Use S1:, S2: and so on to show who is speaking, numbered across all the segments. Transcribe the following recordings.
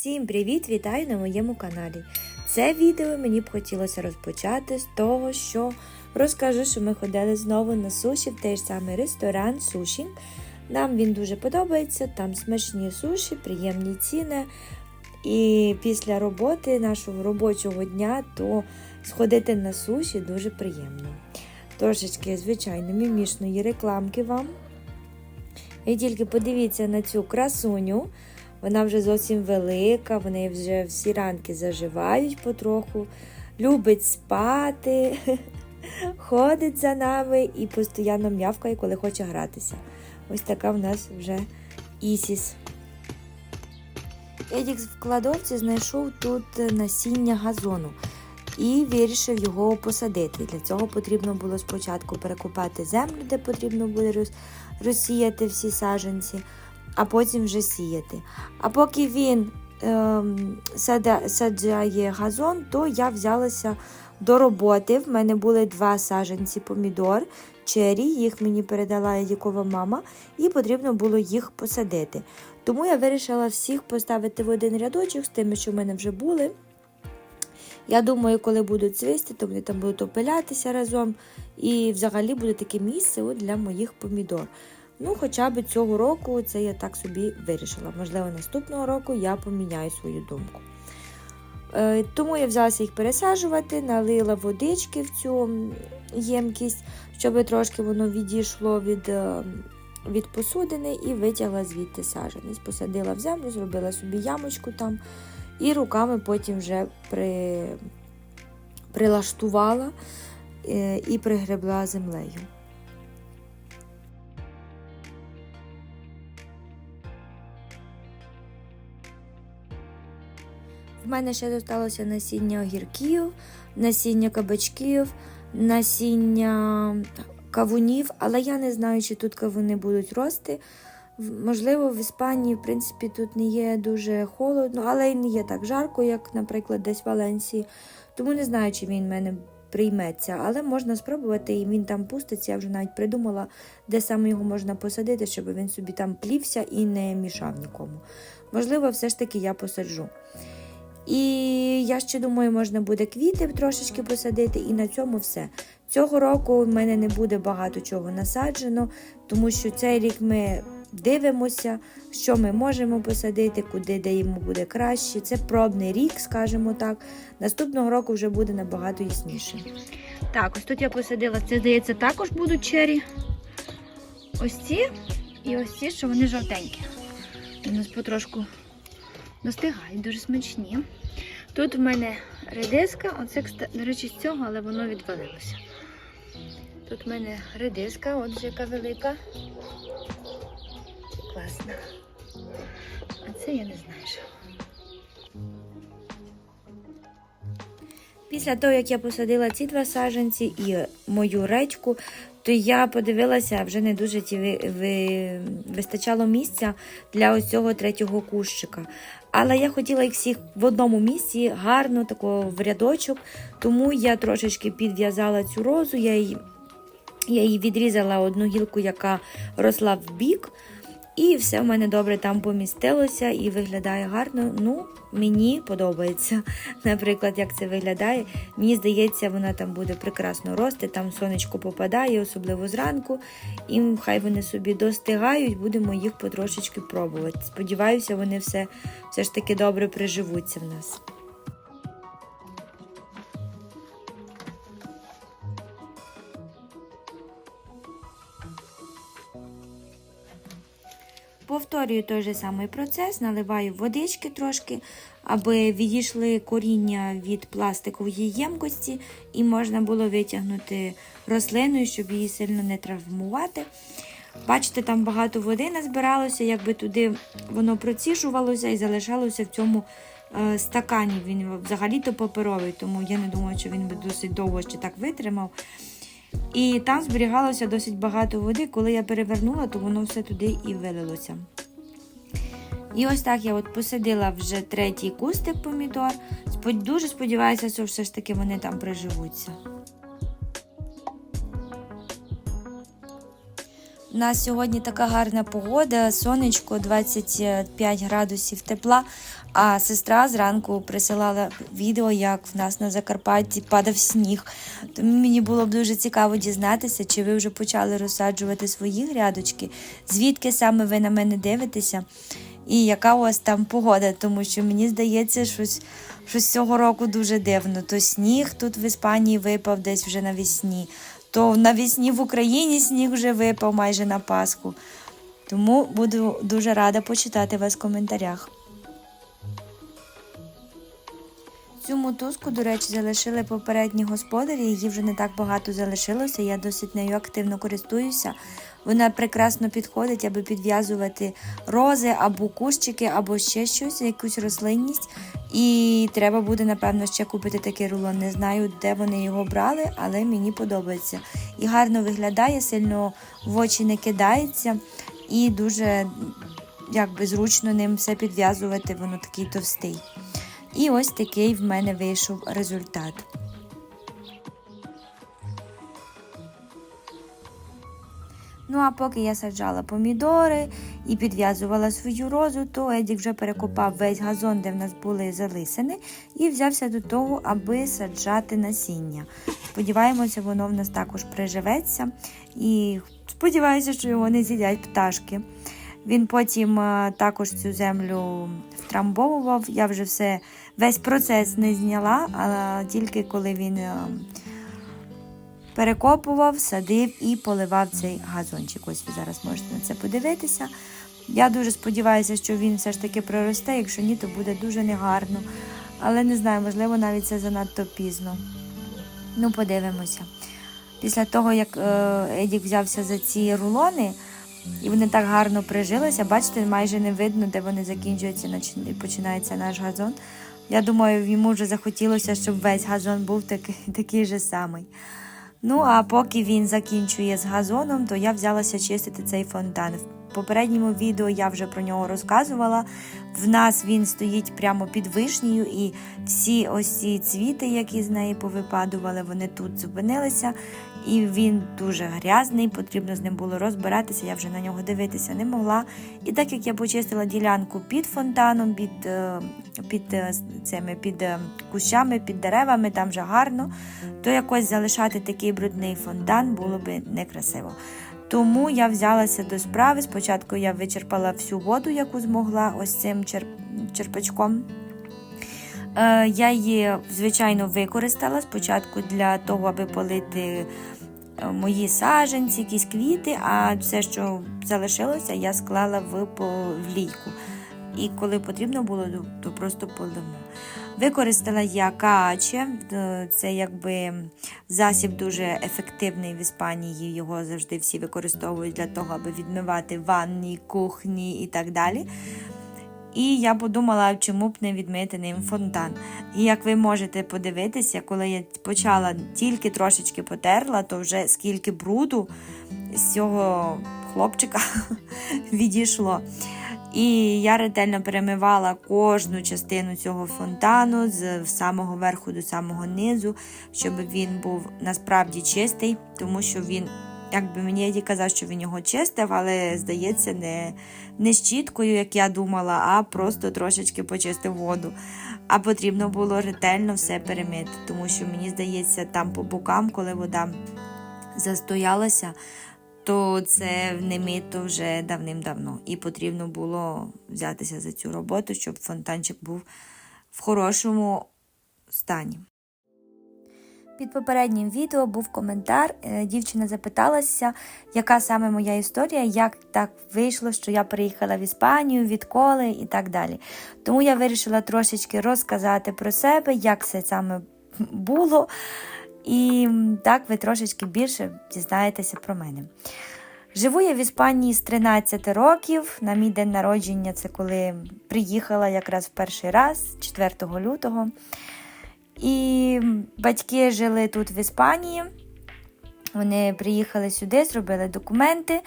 S1: Всім привіт! Вітаю на моєму каналі. Це відео мені б хотілося розпочати з того, що розкажу, що ми ходили знову на суші в той ж самий ресторан Суші. Нам він дуже подобається, там смачні суші, приємні ціни. І після роботи нашого робочого дня то сходити на суші дуже приємно. Трошечки, звичайно, мімішної рекламки вам. І тільки подивіться на цю красуню. Вона вже зовсім велика, вони вже всі ранки заживають потроху, любить спати, ходить за нами і постійно м'явкає, коли хоче гратися. Ось така в нас вже Ісіс. Едік в кладовці знайшов тут насіння газону і вирішив його посадити. Для цього потрібно було спочатку перекопати землю, де потрібно буде розсіяти всі саджанці а потім вже сіяти. А поки він ем, саджає газон, то я взялася до роботи. В мене були два саджанці помідор, чері, їх мені передала Ядікова мама, і потрібно було їх посадити. Тому я вирішила всіх поставити в один рядочок з тими, що в мене вже були. Я думаю, коли будуть цвісти, то вони там будуть опилятися разом. І взагалі буде таке місце для моїх помідор. Ну, хоча б цього року це я так собі вирішила. Можливо, наступного року я поміняю свою думку. Е, тому я взялася їх пересаджувати, налила водички в цю ємкість, щоб трошки воно відійшло від е, від посудини і витягла звідти саджанець. Посадила в землю, зробила собі ямочку там і руками потім вже при, прилаштувала е, і пригребла землею. В мене ще залишилося насіння огірків, насіння кабачків, насіння кавунів, але я не знаю, чи тут кавуни будуть рости. Можливо, в Іспанії, в принципі, тут не є дуже холодно, але й не є так жарко, як, наприклад, десь в Валенсії. Тому не знаю, чи він в мене прийметься, але можна спробувати, і він там пуститься. Я вже навіть придумала, де саме його можна посадити, щоб він собі там плівся і не мішав нікому. Можливо, все ж таки я посаджу. І я ще думаю, можна буде квіти трошечки посадити, і на цьому все. Цього року в мене не буде багато чого насаджено, тому що цей рік ми дивимося, що ми можемо посадити, куди де йому буде краще. Це пробний рік, скажімо так. Наступного року вже буде набагато ясніше. Так, ось тут я посадила, це здається, також будуть чері. Ось ці і ось ці, що вони жовтенькі. У нас потрошку достигають, дуже смачні. Тут в мене редиска, оце, до речі, з цього, але воно відвалилося. Тут в мене редиска, отже, яка велика. Класна. А це я не знаю. що. Після того, як я посадила ці два саджанці і мою речку, то я подивилася, вже не дуже ви, ви, вистачало місця для ось цього третього кущика. Але я хотіла їх всіх в одному місці, гарно, такого в рядочок, тому я трошечки підв'язала цю розу, я її, я її відрізала одну гілку, яка росла в бік. І все в мене добре там помістилося і виглядає гарно. Ну, мені подобається, наприклад, як це виглядає. Мені здається, вона там буде прекрасно рости, там сонечко попадає, особливо зранку. І хай вони собі достигають, будемо їх потрошечки пробувати. Сподіваюся, вони все, все ж таки добре приживуться в нас. Повторюю той же самий процес, наливаю водички трошки, аби відійшли коріння від пластикової ємкості, і можна було витягнути рослину, щоб її сильно не травмувати. Бачите, там багато води назбиралося, якби туди воно проціжувалося і залишалося в цьому е, стакані. Він взагалі-то паперовий, тому я не думаю, що він би досить довго ще так витримав. І там зберігалося досить багато води. Коли я перевернула, то воно все туди і вилилося. І ось так я от посадила вже третій кустик помідор. Дуже сподіваюся, що все ж таки вони там приживуться. У нас сьогодні така гарна погода, сонечко 25 градусів тепла. А сестра зранку присилала відео, як в нас на Закарпатті падав сніг. Тому мені було б дуже цікаво дізнатися, чи ви вже почали розсаджувати свої грядочки, звідки саме ви на мене дивитеся, і яка у вас там погода, тому що мені здається, щось, щось цього року дуже дивно. То сніг тут в Іспанії випав десь вже навесні, то навесні в Україні сніг вже випав майже на Пасху. Тому буду дуже рада почитати вас в коментарях. Цю мотузку, до речі, залишили попередні господарі, її вже не так багато залишилося. Я досить нею активно користуюся. Вона прекрасно підходить, аби підв'язувати рози або кущики, або ще щось, якусь рослинність. І треба буде, напевно, ще купити такий рулон. Не знаю, де вони його брали, але мені подобається. І гарно виглядає, сильно в очі не кидається, і дуже якби зручно ним все підв'язувати, воно такий товстий. І ось такий в мене вийшов результат. Ну, а поки я саджала помідори і підв'язувала свою розу, то Едік вже перекопав весь газон, де в нас були залисини, і взявся до того, аби саджати насіння. Сподіваємося, воно в нас також приживеться. І сподіваюся, що його не з'їдять пташки. Він потім також цю землю втрамбовував. Я вже все, весь процес не зняла, а тільки коли він перекопував, садив і поливав цей газончик. Ось ви зараз можете на це подивитися. Я дуже сподіваюся, що він все ж таки проросте, якщо ні, то буде дуже негарно. Але не знаю, можливо, навіть це занадто пізно. Ну, подивимося. Після того, як е, Едік взявся за ці рулони, і вони так гарно прижилися, бачите, майже не видно, де вони закінчуються і починається наш газон. Я думаю, йому вже захотілося, щоб весь газон був такий, такий же самий. Ну, а поки він закінчує з газоном, то я взялася чистити цей фонтан. Попередньому відео я вже про нього розказувала. В нас він стоїть прямо під вишнею, і всі ось ці цвіти, які з неї повипадували, вони тут зупинилися. І він дуже грязний, потрібно з ним було розбиратися, я вже на нього дивитися не могла. І так як я почистила ділянку під фонтаном, під е, під, цими, під е, кущами, під деревами, там вже гарно, то якось залишати такий брудний фонтан було би некрасиво. Тому я взялася до справи. Спочатку я вичерпала всю воду, яку змогла, ось цим черпачком. Е, я її, звичайно, використала спочатку для того, аби полити мої саженці, якісь квіти, а все, що залишилося, я склала в лійку. І коли потрібно було, то просто полимо. Використала я кааче, це якби засіб дуже ефективний в Іспанії. Його завжди всі використовують для того, аби відмивати ванні, кухні і так далі. І я подумала, чому б не відмити ним фонтан. І як ви можете подивитися, коли я почала тільки трошечки потерла, то вже скільки бруду з цього хлопчика відійшло. І я ретельно перемивала кожну частину цього фонтану з самого верху до самого низу, щоб він був насправді чистий, тому що він Якби мені Еді казав, що він його чистив, але, здається, не не щіткою, як я думала, а просто трошечки почистив воду. А потрібно було ретельно все перемити, тому що, мені здається, там по бокам, коли вода застоялася, то це не мито вже давним-давно. І потрібно було взятися за цю роботу, щоб фонтанчик був в хорошому стані. Під попереднім відео був коментар. Е, дівчина запиталася, яка саме моя історія, як так вийшло, що я приїхала в Іспанію, відколи і так далі. Тому я вирішила трошечки розказати про себе, як це саме було. І так ви трошечки більше дізнаєтеся про мене. Живу я в Іспанії з 13 років. На мій день народження це коли приїхала якраз в перший раз, 4 лютого. І батьки жили тут в Іспанії. Вони приїхали сюди, зробили документи.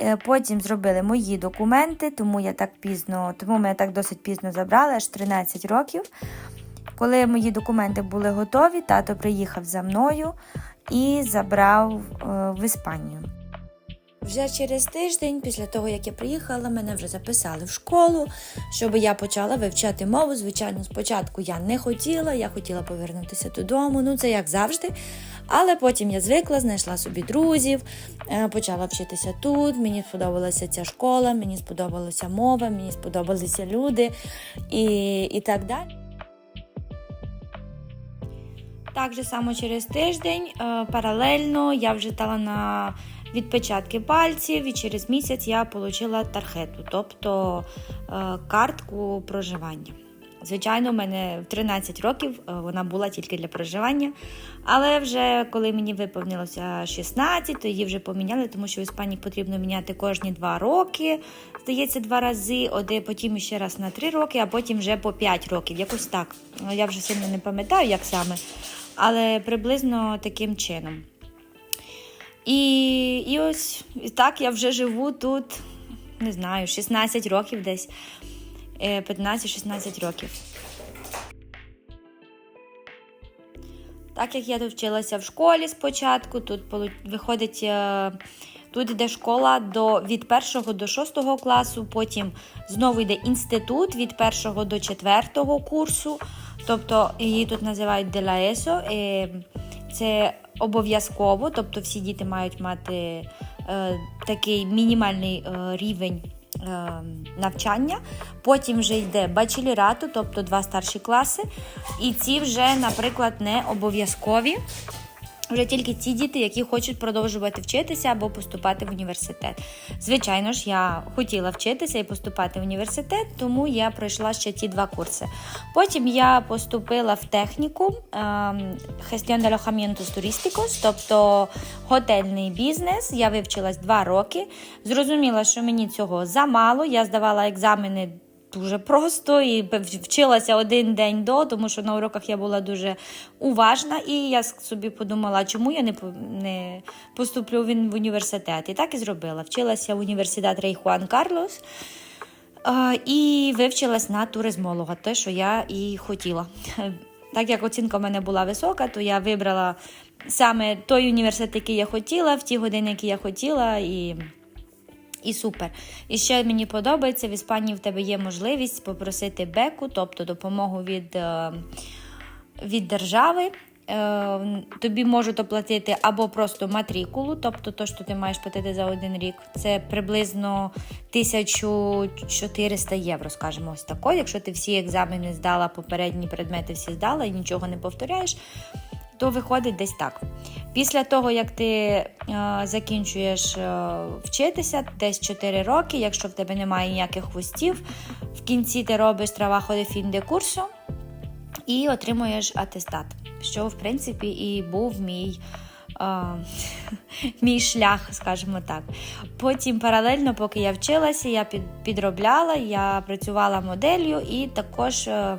S1: Е, потім зробили мої документи, тому я так пізно, тому мене так досить пізно забрали, аж 13 років. Коли мої документи були готові, тато приїхав за мною і забрав е, в Іспанію. Вже через тиждень, після того як я приїхала, мене вже записали в школу, щоб я почала вивчати мову. Звичайно, спочатку я не хотіла, я хотіла повернутися додому. Ну це як завжди. Але потім я звикла, знайшла собі друзів, е, почала вчитися тут. Мені сподобалася ця школа, мені сподобалася мова, мені сподобалися люди і, і так далі. Так же само через тиждень е, паралельно я вже тала на відпечатки пальців, і через місяць я отримала тархету, тобто е, картку проживання. Звичайно, у мене в 13 років е, вона була тільки для проживання. Але вже коли мені виповнилося 16, то її вже поміняли, тому що в Іспанії потрібно міняти кожні 2 роки. Здається, два рази, один, потім ще раз на 3 роки, а потім вже по 5 років. Якось так. Ну, Я вже сильно не пам'ятаю, як саме, але приблизно таким чином. І, і ось і так я вже живу тут, не знаю, 16 років десь. Е, 15-16 років. Так як я тут вчилася в школі спочатку, тут виходить, е, тут йде школа до, від 1 до 6 класу, потім знову йде інститут від 1 до 4 курсу. Тобто її тут називають Е, Це обов'язково, тобто всі діти мають мати е, такий мінімальний е, рівень е, навчання. Потім вже йде бачелірату, тобто два старші класи. І ці вже, наприклад, не обов'язкові. Вже тільки ті діти, які хочуть продовжувати вчитися або поступати в університет. Звичайно ж, я хотіла вчитися і поступати в університет, тому я пройшла ще ті два курси. Потім я поступила в техніку ем, Gestión de Alojamientos тобто готельний бізнес. Я вивчилась два роки. Зрозуміла, що мені цього замало. Я здавала екзамени дуже просто і вчилася один день до, тому що на уроках я була дуже уважна, і я собі подумала, чому я не не поступлю в університет. І так і зробила. Вчилася в університет Рей Хуан Карлос. І вивчилась на туризмолога, те, що я і хотіла. Так як оцінка в мене була висока, то я вибрала саме той університет, який я хотіла, в ті години, які я хотіла, і і супер. І ще мені подобається, в Іспанії в тебе є можливість попросити беку, тобто допомогу від, е, від держави. Е, Тобі можуть оплатити або просто матрикулу, тобто то, що ти маєш платити за один рік. Це приблизно 1400 євро, скажімо, ось тако. Якщо ти всі екзамени здала, попередні предмети всі здала і нічого не повторяєш, то виходить десь так. Після того, як ти е, закінчуєш е, вчитися, десь 4 роки, якщо в тебе немає ніяких хвостів, в кінці ти робиш трабахо де фін де курсу і отримуєш атестат, що в принципі і був мій. е, Мій шлях, скажімо так. Потім паралельно, поки я вчилася, я підробляла, я працювала моделлю і також е,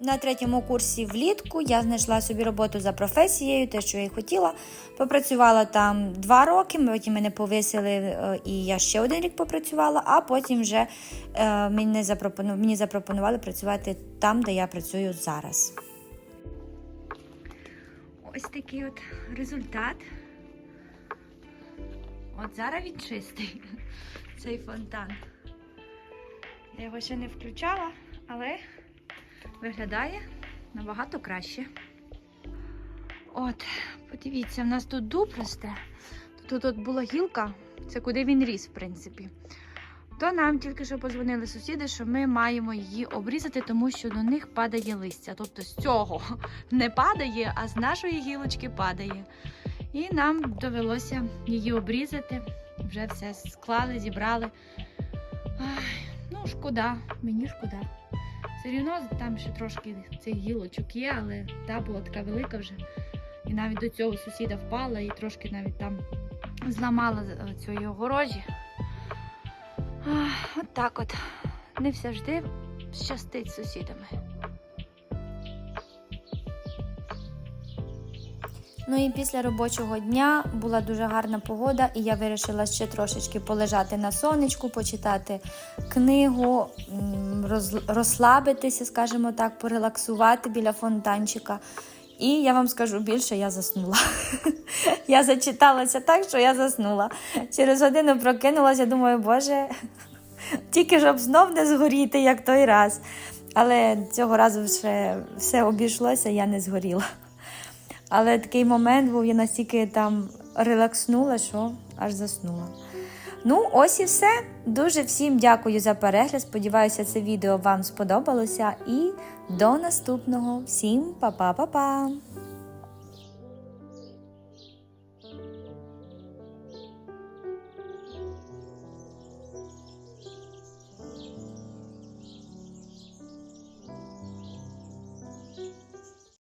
S1: на третьому курсі влітку я знайшла собі роботу за професією, те, що я й хотіла. Попрацювала там два роки, потім мене повисили, е, і я ще один рік попрацювала, а потім вже е, мені, запропону... мені запропонували працювати там, де я працюю зараз. Ось такий от результат. От зараз він чистий, цей фонтан. Я його ще не включала, але виглядає набагато краще. От, подивіться, в нас тут дуб росте. Тут от була гілка, це куди він ріс, в принципі. То нам тільки що позвонили сусіди, що ми маємо її обрізати, тому що до них падає листя. Тобто з цього не падає, а з нашої гілочки падає. І нам довелося її обрізати. Вже все склали, зібрали. Ай, ну, шкода, мені шкода. Все рівно там ще трошки цих гілочок є, але та була така велика вже. І навіть до цього сусіда впала і трошки навіть там зламала е, цієї огорожі. От так от. Не завжди щастить з сусідами. Ну і після робочого дня була дуже гарна погода, і я вирішила ще трошечки полежати на сонечку, почитати книгу, роз- розслабитися, скажімо так, порелаксувати біля фонтанчика. І я вам скажу більше, я заснула. я зачиталася так, що я заснула. Через годину прокинулася, думаю, боже, тільки щоб знов не згоріти, як той раз. Але цього разу все, все обійшлося, я не згоріла. Але такий момент був, я настільки там релакснула, що аж заснула. Ну, ось і все. Дуже всім дякую за перегляд. Сподіваюся, це відео вам сподобалося. І до наступного. Всім па-па-па-па!